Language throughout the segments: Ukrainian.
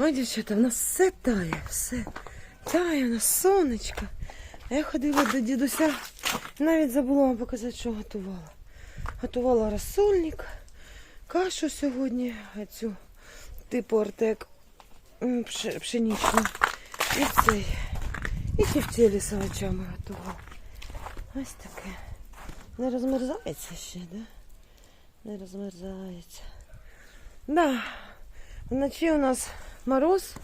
Ой, дівчата, в нас все тає, все. Тає, у нас сонечко. А я ходила до дідуся, навіть забула вам показати, що готувала. Готувала розсольник, кашу сьогодні, цю типу артек пшеничну. І цей. І тефтелі з готувала. Ось таке. Не розмерзається ще, да? Не розмерзається. Да. Вночі у нас мороз,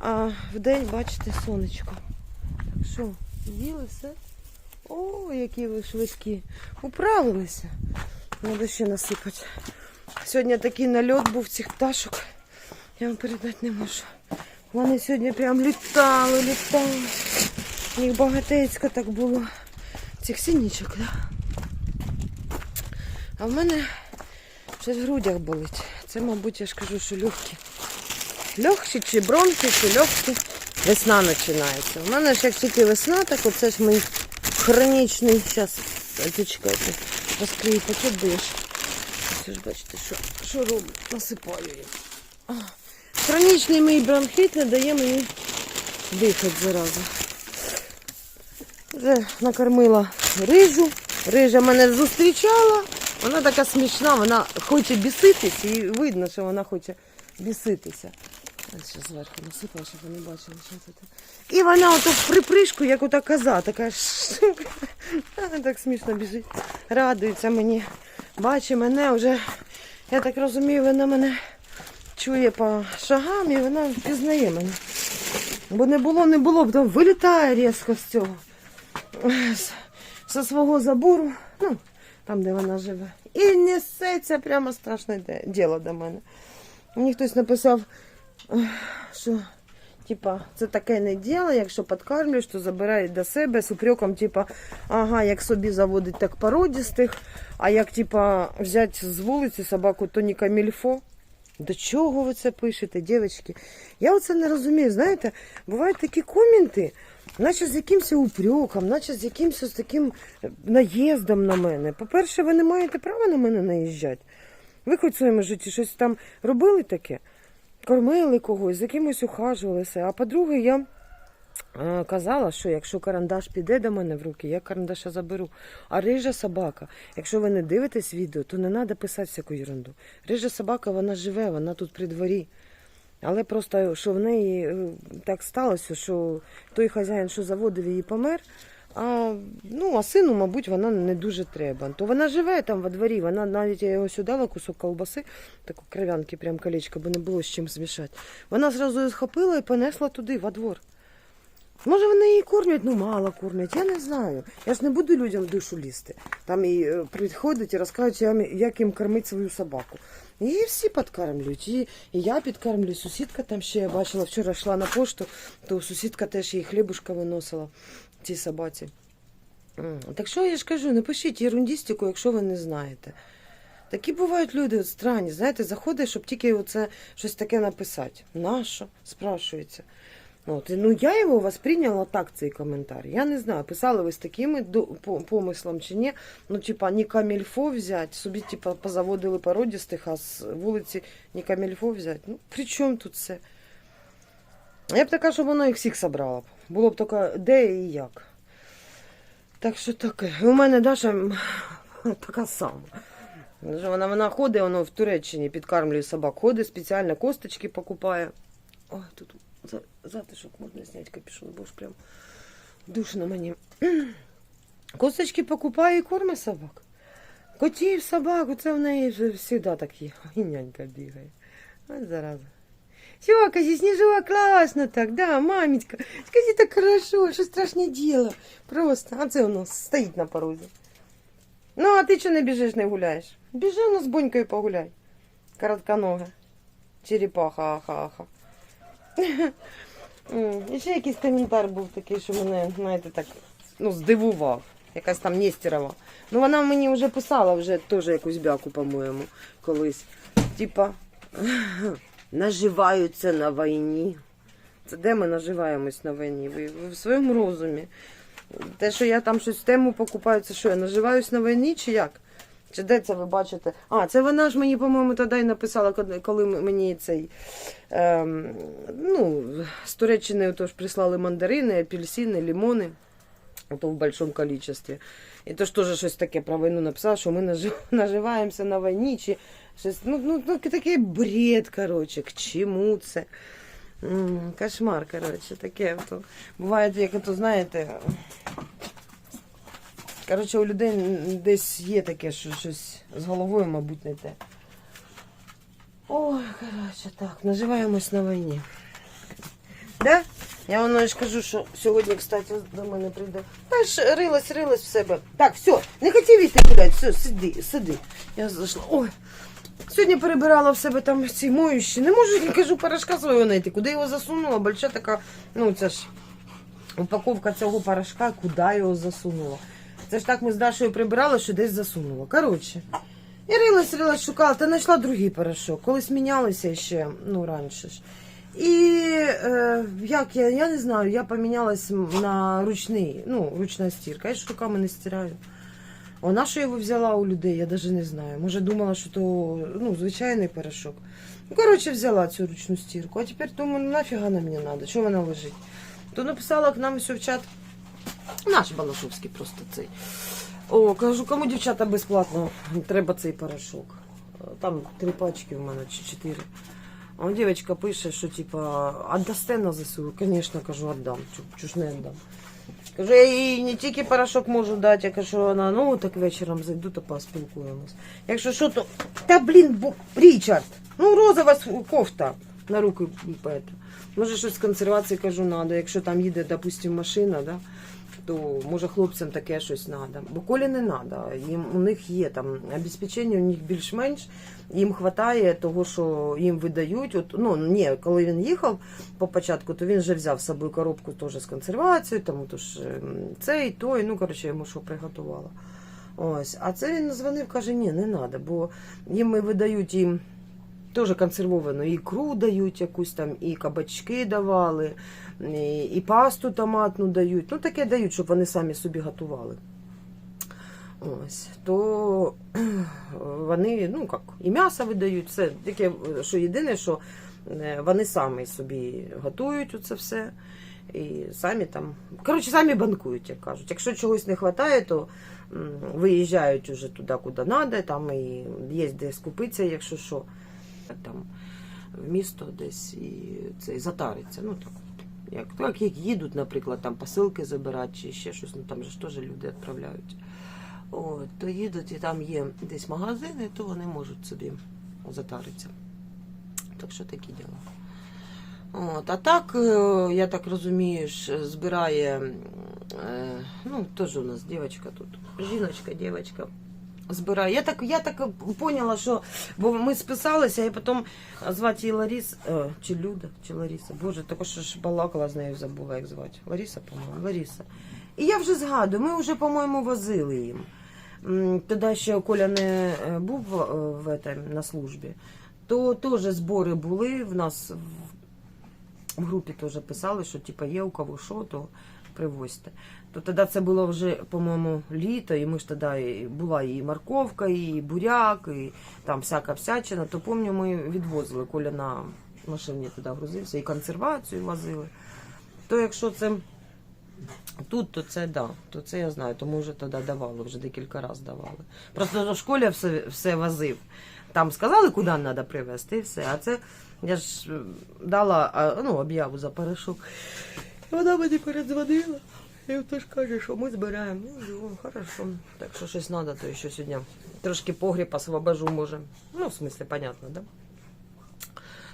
а вдень, бачите, сонечко. Так що, їли все? О, які ви швидкі. Управилися. Треба ще насипати. Сьогодні такий нальот був цих пташок. Я вам передати не можу. Вони сьогодні прям літали, літали. Їх багатецько так було. Цих синічок, да? А в мене щось в грудях болить. Це, мабуть, я ж кажу, що легкі. Легкі чи бронхи, чи легкі. Весна починається. У мене ж як тільки весна, так оце ж мій хронічний. Зараз, чекайте, розкрию пакет, бо я ж. Бачите, що, що роблю? Насипаю їх. Хронічний мій бронхит не дає мені дихати зараза. Вже накормила рижу. Рижа мене зустрічала. Вона така смішна, вона хоче біситись, і видно, що вона хоче біситися. Ось ще зверху насипала, щоб вони бачили, що це таке. І вона ото в припришку, як ота коза, така штука. Так смішно біжить. Радується мені. Бачить мене вже, я так розумію, вона мене чує по шагам і вона впізнає мене. Бо не було, не було, потім вилітає різко з цього. Зі свого забору, ну, там, де вона живе. І несеться прямо страшне діло до мене. Мені хтось написав, що типа, це таке не діло, якщо підкармлюєш, то забирай до себе з упреком, типа, ага, як собі заводить так породістих, а як типа взяти з вулиці собаку, то не камільфо. До чого ви це пишете, дівчатки? Я оце не розумію. Знаєте, бувають такі коменти, наче з якимось упреком, наче з якимось ось таким е, наїздом на мене. По-перше, ви не маєте права на мене наїжджати. Ви хоч в своєму житті щось там робили таке, кормили когось, з якимось ухажувалися. А по-друге, я е, казала, що якщо карандаш піде до мене в руки, я карандаша заберу. А рижа собака, якщо ви не дивитесь відео, то не треба писати всяку ерунду. Рижа собака, вона живе, вона тут при дворі. Але просто що в неї е, так сталося, що той хазяїн, що заводив її, помер. А, ну, а сину, мабуть, вона не дуже треба. То вона живе там во дворі, вона навіть я його сюди дала кусок колбаси, таку кров'янки, прям колечко, бо не було з чим змішати. Вона зразу її схопила і понесла туди, во двор. Може, вони її кормлять, ну мало кормлять, я не знаю. Я ж не буду людям душу лізти. Там і е, приходять і розказують, як- їм кормити свою собаку. Її всі підкармлюють. І я підкармлюю. Сусідка там ще я бачила, вчора йшла на пошту, то сусідка теж їй хлібушка виносила цій собаці. Так що я ж кажу, не пишіть ерундістику, якщо ви не знаєте. Такі бувають люди странні, знаєте, заходить, щоб тільки оце щось таке написати. Нащо? Спрашується. От, ну я його восприйняла так, цей коментар. Я не знаю, писали ви з такими помислом чи ні. Ну, типа, не камільфо взяти, собі, типа, позаводили породістих, а з вулиці не камільфо взяти. Ну, при чому тут це? Я б така, щоб воно їх всіх собрала б. Було б тільки де і як. Так що таке. У мене Даша така сама. Вона, вона ходить, воно в Туреччині підкармлює собак. Ходить, спеціально косточки покупає. Ой, тут затишок можна зняти капюшон, бо ж прям душно мені. Косточки покупає і кормить собак. Котів, собак, це в неї завжди так є. І нянька бігає. Ось зараза. Все, кажи, Снежок, классно так, да, мамечка. Скажи, так хорошо, что страшное дело. Просто, а це у нас стоїть на порозі. Ну, а ти чого не біжиш, не гуляєш? Біжи ну, з бонькою погуляй. Коротконога. Черепаха, аха, аха. І ще якийсь коментар був такий, що мене, знаєте, так, ну, здивував. Якась там Нестерова. Ну, вона мені вже писала вже теж якусь бяку, по-моєму, колись. Типа, наживаються на війні. Це де ми наживаємось на війні? Ви, в своєму розумі. Те, що я там щось в тему покупаю, це що, я наживаюсь на війні чи як? Чи де це ви бачите? А, це вона ж мені, по-моєму, тоді й написала, коли- мені цей. Ем, ну, з Туреччини тож прислали мандарини, апельсини, лимони. То в большому количестві. І то ж теж щось таке про війну написала, що ми нажи- наживаємося на війні, чи щось. Ну, ну, ну такий бред, коротше, к чому це? Кошмар, коротше, таке. То, буває, як то, знаєте. Коротше, у людей десь є таке, що щось з головою, мабуть, не те. Ой, коротше, так, наживаємось на війні. Да? Я воно ж кажу, що сьогодні, кстати, до мене прийде. Та ж рилась, рилась в себе. Так, все, не хотів йти гуляти, все, сиди, сиди. Я зайшла. Ой. Сьогодні перебирала в себе там ці моющі. Не можу, я кажу, порошка свого знайти. Куди його засунула? Больша така, ну це ж упаковка цього порошка, куди його засунула. Це ж так ми з Дашою прибирали, що десь засунула. Коротше. І рилась, рилась, шукала, та знайшла другий порошок. Колись мінялися ще, ну, раніше ж. І е, як я, я не знаю, я помінялась на ручний, ну, ручна стірка. Я ж руками не стираю. Вона що його взяла у людей, я навіть не знаю. Може думала, що то ну, звичайний порошок. Ну, коротше, взяла цю ручну стірку. А тепер думаю, ну нафіга вона мені треба, що вона лежить. То написала к нам все в чат. Наш Балашовський просто цей. О, кажу, кому дівчата безплатно треба цей порошок. Там три пачки в мене чи чотири. А дівчинка пише, що типа, отдасте на ЗСУ? Звісно, кажу, віддам. Чу ж не віддам. Кажу, я їй не тільки порошок можу дати, я кажу, вона, ну так вечором зайду та поспілкуємось. Якщо що, то. Та блін, бо... Річард, ну розова кофта на руки. Може щось з консервації кажу, надо. Якщо там їде, допустим, машина, да, то може хлопцям таке щось треба. Бо колі не треба. Їм у них є там обезпечення, у них більш-менш їм вистачає того, що їм видають. От, ну ні, коли він їхав по початку, то він вже взяв з собою коробку теж з консервацією, тому то ж ем, цей, той, ну коротше, йому що приготувала. Ось, а це він дзвонив, каже, ні, не треба, бо їм видають їм. Теж консервовану ікру дають якусь там, і кабачки давали, і, і пасту томатну дають. Ну, таке дають, щоб вони самі собі готували. Ось, то вони, ну як, і м'ясо видають, все. Таке, що єдине, що е, вони самі собі готують оце все. І самі там, коротше, самі банкують, як кажуть. Якщо чогось не вистачає, то виїжджають уже туди, куди треба, там і є де скупитися, якщо що. Там в місто десь і це і затариться. Ну так. Як, так, як їдуть, наприклад, там посилки забирати чи ще щось, ну там же ж теж люди відправляють. От, то їдуть і там є десь магазини, то вони можуть собі затаритися. Так що такі діла. От, а так, е, я так розумію, збирає, е, ну, теж у нас дівчинка тут, жіночка, дівчинка, збирає. Я так, я так поняла, що, бо ми списалися, і потім звати її Ларіс, е, чи Люда, чи Ларіса, боже, також ж балакала з нею, забула, як звати. Ларіса, по-моєму, Ларіса. І я вже згадую, ми вже, по-моєму, возили їм. Тоді ще Коля не е, був в, в, этом, на службі, то теж збори були в нас в групі теж писали, що типа є у кого що, то привозьте. То тоді це було вже, по-моєму, літо, і ми ж тоді була і морковка, і буряк, і там всяка всячина. То пам'ятаю, ми відвозили, Коля на машині туди грузився, і консервацію возили. То якщо це тут, то це да, то це я знаю, то ми вже тоді давали, вже декілька разів давали. Просто в школі все, все возив. Там сказали, куди треба привезти, і все. А це я ж дала ну, об'яву за порошок. Вона мені передзвонила. І теж каже, що ми збираємо. Ну, хорошо. Так що щось треба, то ще сьогодні трошки погріб освобожу, може. Ну, в смысле, понятно, да?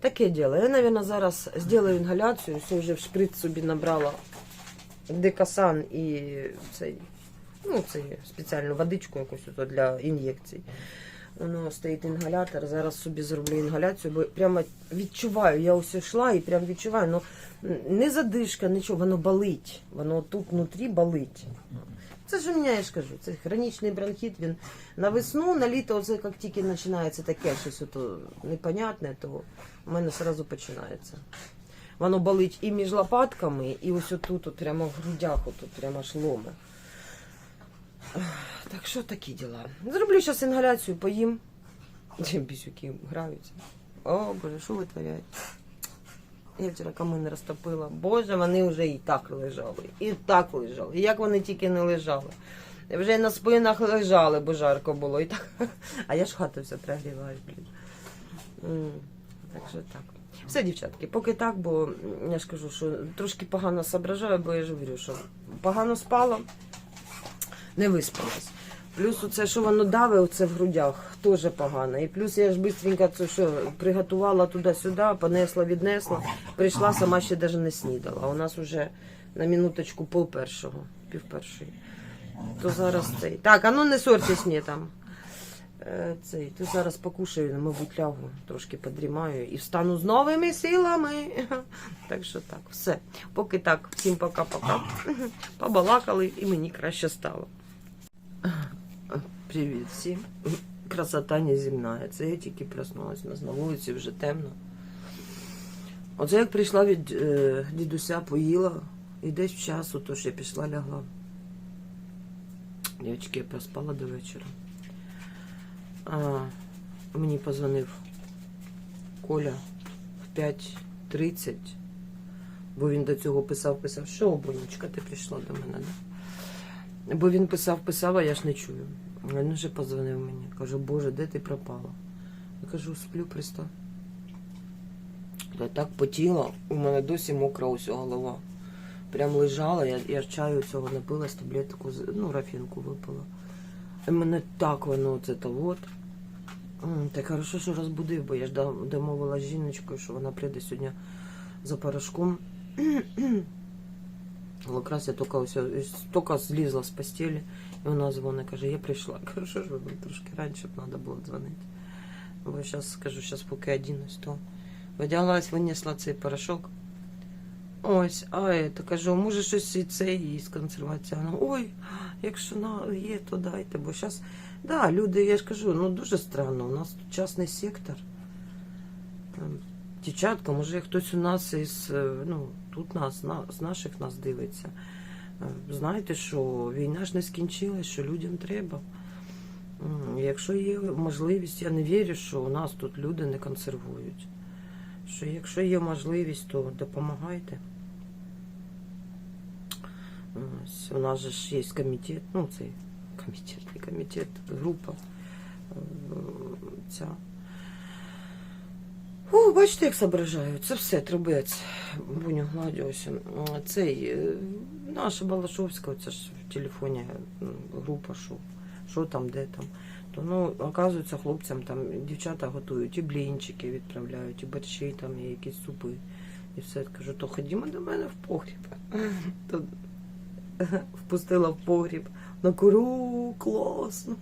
Таке діло. Я, мабуть, зараз зроблю інгаляцію. Все вже в шприц собі набрала декасан і цей, ну, цей спеціальну водичку якусь для ін'єкцій. Воно стоїть інгалятор. Зараз собі зроблю інгаляцію, бо прямо відчуваю. Я ось йшла і прямо відчуваю. Ну не задишка, нічого, воно болить. Воно тут внутрі болить. Це ж у мене, я ж кажу, це хронічний бронхіт. Він на весну, на літо, оце як тільки починається таке щось ото непонятне, то в мене одразу починається. Воно болить і між лопатками, і ось отут, от прямо в грудях, отут прямо аж ломе. Так що такі діла. Зроблю зараз інгаляцію, поїм. Чим бісюки граються. О, боже, що витворяють? Я вчора камин розтопила. Боже, вони вже і так лежали, і так лежали. І як вони тільки не лежали. Вже на спинах лежали, бо жарко було. І так. А я ж хату все прогріваю, блін. Так що так. Все, дівчатки, поки так, бо я ж кажу, що трошки погано соображаю, бо я ж говорю, що погано спала, не виспалась. Плюс оце, що воно даве, оце в грудях, теж погано. І плюс я ж швидко це що приготувала туди-сюди, понесла, віднесла. Прийшла, сама ще навіть не снідала. У нас вже на минуточку пол першого, пів першої. То зараз цей. Так, а ну не сортесь мені там. Е, Цей, то зараз покушаю, мабуть, лягу, трошки подрімаю і встану з новими силами. Так що так, все. Поки так, всім пока-пока. Побалакали і мені краще стало. Привіт всім. Красота неземна. Це я тільки проснулася. Нас на вулиці вже темно. Оце як прийшла від е, дідуся, поїла, і десь в часу, то ж я пішла лягла. Дівчатки, я проспала до вечора. А, мені позвонив Коля в 5.30, бо він до цього писав, писав, що бонечка, ти прийшла до мене, да? Бо він писав, писав, а я ж не чую. Він вже позвонив мені. Кажу, Боже, де ти пропала? Я кажу, сплю, пристав. Я так потіла, у мене досі мокра уся голова. Прям лежала, я, я чаю цього напилась, таблетку, ну, рафінку випила. І мене так воно це то от. Так хорошо, що розбудив, бо я ж дом- домовила жіночкою, що вона прийде сьогодні за порошком. Якраз я тільки, ось, тільки злізла з постелі, і вона дзвонить, каже, я прийшла. Кажу, що трошки раніше б треба було дзвонити. Бо зараз скажу, зараз поки одінусь, то одяглась, винесла цей порошок. Ось, а это, кажу, може щось і це і з консервації. Вона, ой, якщо на, є, то дайте. Бо зараз, да, люди, я ж кажу, ну дуже странно. У нас тут частний сектор. Дівчатка, може хтось у нас із, е, ну, тут нас, на, з наших нас дивиться. Е, Знаєте, що війна ж не скінчилась, що людям треба. Якщо є можливість, я не вірю, що у нас тут люди не консервують. Що якщо є можливість, то допомагайте. У нас же ж є комітет, ну цей комітет, не комітет, група е, ця. О, бачите, як зображаю. Це все, трубець. Буню. М, Цей, е, наша Балашовська, це ж в телефоні група, що, що там, де там. То, ну, оказується, хлопцям там дівчата готують і блінчики відправляють, і борщі, там, і якісь супи. І все. Кажу, то ходімо до мене в погріб. То впустила в погріб. На куру, класно.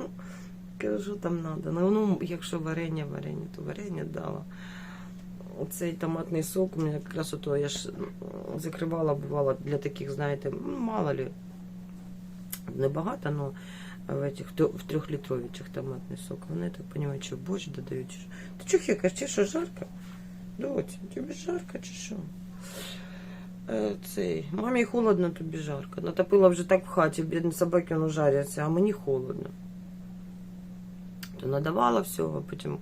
Кажу, там треба. Ну, ну, якщо варення, варення, то варення дала. Цей томатний сок, у мене якраз ото я ж закривала, бувало, для таких, знаєте, ну, мало ли, небагато, але в этих в трьохлітровичах томатний сок. Вони так розумію, що борщ додають. Ти чого хекаєш, чи що жарко? Доць, тобі жарко чи що? Е, Цей, мамі холодно, тобі жарко. Натопила вже так в хаті, бідні собаки воно жаряться, а мені холодно. То надавала всього, потім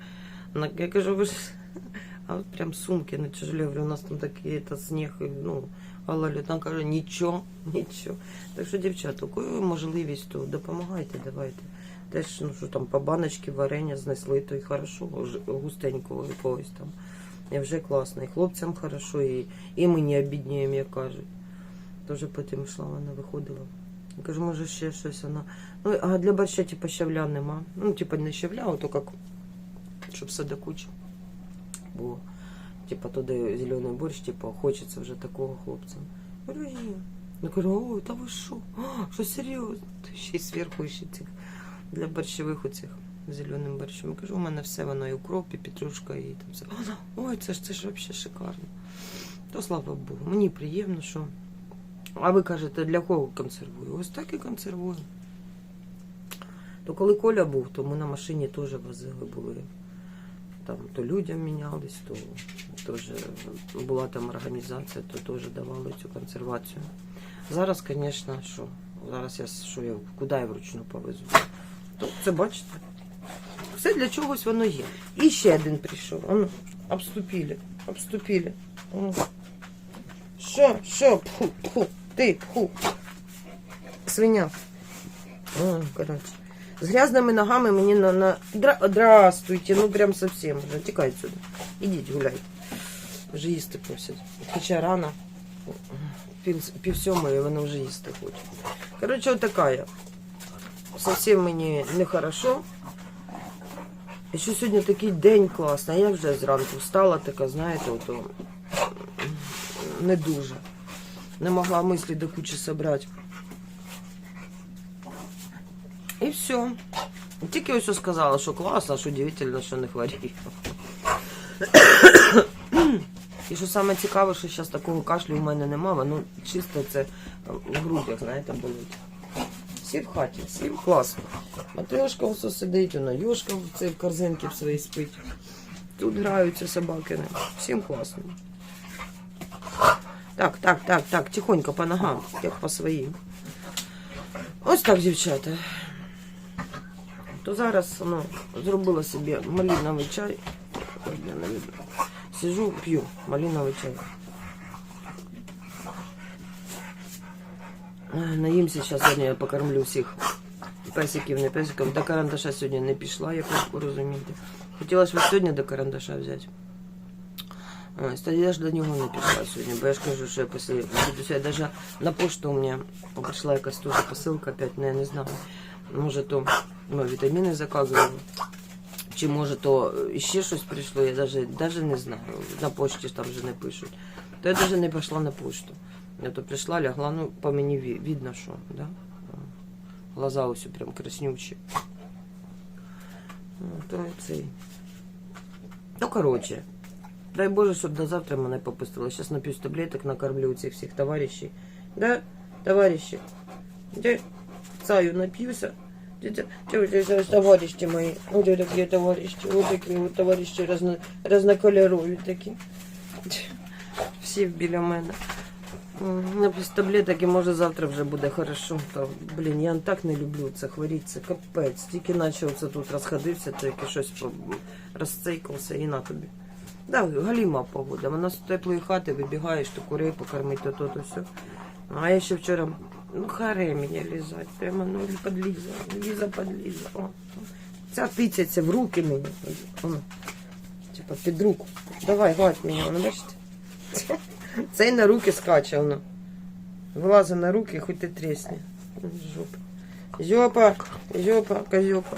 я кажу, ви ж а от прям сумки на говорю, у нас там такий та сніг, і, ну, гололед. Вона каже, нічого, нічого. Так що, дівчата, у кого можливість, то допомагайте, давайте. Теж, ну що там, по баночці варення знесли, то й хорошо, густенького якогось там. І вже класно. І хлопцям хорошо, і, і не обідніємо, як кажуть. Тоже потім йшла, вона виходила. Я кажу, може ще щось вона. Ну, а для борща, типу, щавля нема. Ну, типу, не щавля, а то як, щоб все. Бо, типу, туди зелений борщ, типу, хочеться вже такого хлопцям. Говорю, є. Я кажу, ой, та ви що? Що серйозно? Ще й зверху ще цих для борщових оцих зеленим борщом. Я кажу, у мене все воно і укроп, і петрушка, і там все. Ой, це ж це ж взагалі шикарно. То слава Богу, мені приємно, що. А ви кажете, для кого консервую? Ось так і консервую. То коли Коля був, то ми на машині теж возили були. Там то людям мінялись, то теж була там організація, то теж давали цю консервацію. Зараз, звісно, що Зараз я що я куди я вручну повезу. То це бачите? Все для чогось воно є. І ще один прийшов. Ану, обступили, обступили. Що, що, пху, пху, ти, пху. Свиня. О, коротше. З грязними ногами мені на... на... Дра... Здравствуйте, ну прям совсем. Тікай сюди. Ідіть гуляйте. Вже їсти просять. Хоча рано. Пів, пів сьомої вони вже їсти хочуть. Коротше, отака я. Совсем мені нехорошо. І що сьогодні такий день класний. Я вже зранку встала, така, знаєте, ото не дуже. Не могла мислі до кучі зібрати. І все. Тільки ось сказала, що класно, що удивительно, що не хворію. І що саме цікаве, що зараз такого кашлю у мене немає, ну чисто це в грудях, знаєте, болить. Всі в хаті, всі класно. Матрешка все сидить, вона юшка в цій корзинці в своїй спить. Тут граються собаки. Всім класно. Так, так, так, так, тихонько по ногам, як по своїм. Ось так, дівчата. То зараз ну, зробила собі малиновий чай. Ой, не люблю. Сижу, п'ю малиновий чай. Ай, Наїмся зараз сьогодні я покормлю всіх песиків, не песиків. До карандаша сьогодні не пішла, як ви розумієте. Хотіла ж ви сьогодні до карандаша взяти. Ось, та я ж до нього не пішла сьогодні, бо я ж кажу, що я після я навіть на пошту у мене прийшла якась теж посилка, опять, ну, я не знаю. Може то ну, вітаміни заказували. Чи може то ще щось прийшло, я навіть, не знаю. На почті там вже не пишуть. То я навіть не пішла на пошту. Я то прийшла, лягла, ну по мені видно, що, да? Глаза ось прям краснючі. Ну, то цей. Ну, коротше. Дай Боже, щоб до завтра мене попустило. Зараз нап'юсь таблеток, накормлю цих всіх товаришів. Да, товариші? Де цаю нап'юся? Де- де- де- де Товарищи товариші. Ось такі товариші разно, разнокольорові такі. Всі біля мене. Нап'юсь таблеток і може завтра вже буде хорошо. Блін, я так не люблю це хворіти, капець. Тільки почав це тут розходився, яке щось розцейкався і на тобі. Да, галіма погода. Вона з теплої хати вибігаєш, то курей покормити, то то, то все. А я ще вчора, ну харе мені лізать, прямо ну подліза, ліза подліза. О. Ця тицяться в руки мені. О. Типа під руку. Давай, гладь мене, воно бачите? Цей на руки скаче воно. Вилазить на руки, хоч ти трісні. Жопа. Жопа, жопа, козьопа.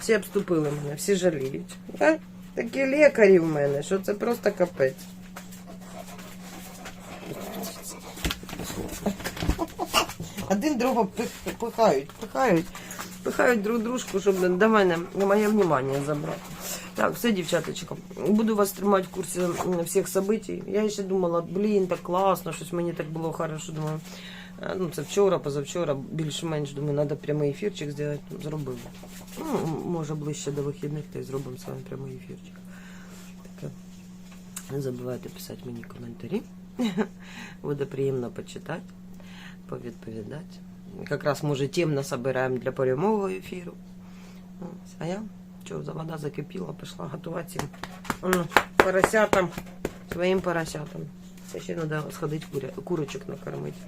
Всі обступили мене, всі жаліють. А? Такі лікарі в мене, що це просто капець. Один другого пихають, пихають, пихають друг дружку, щоб до мене моє внимание забрати. Так, все, дівчаточка, буду вас тримати в курсі всіх событий. Я ще думала, блін, так класно, щось мені так було хорошо. Думаю, е, ну це вчора, позавчора, більш-менш думаю, треба прямий ефірчик зробити. Зробив. Ну, може ближче до вихідних, то й зробимо з вами прямий ефірчик. Таке. Не забувайте писати мені коментарі. Буде приємно почитати, повідповідати. Якраз, може, темно насобираємо для прямого ефіру. А я, що, за вода закипіла, пішла готувати поросятам, своїм поросятам. Ще треба сходити курочок накормити.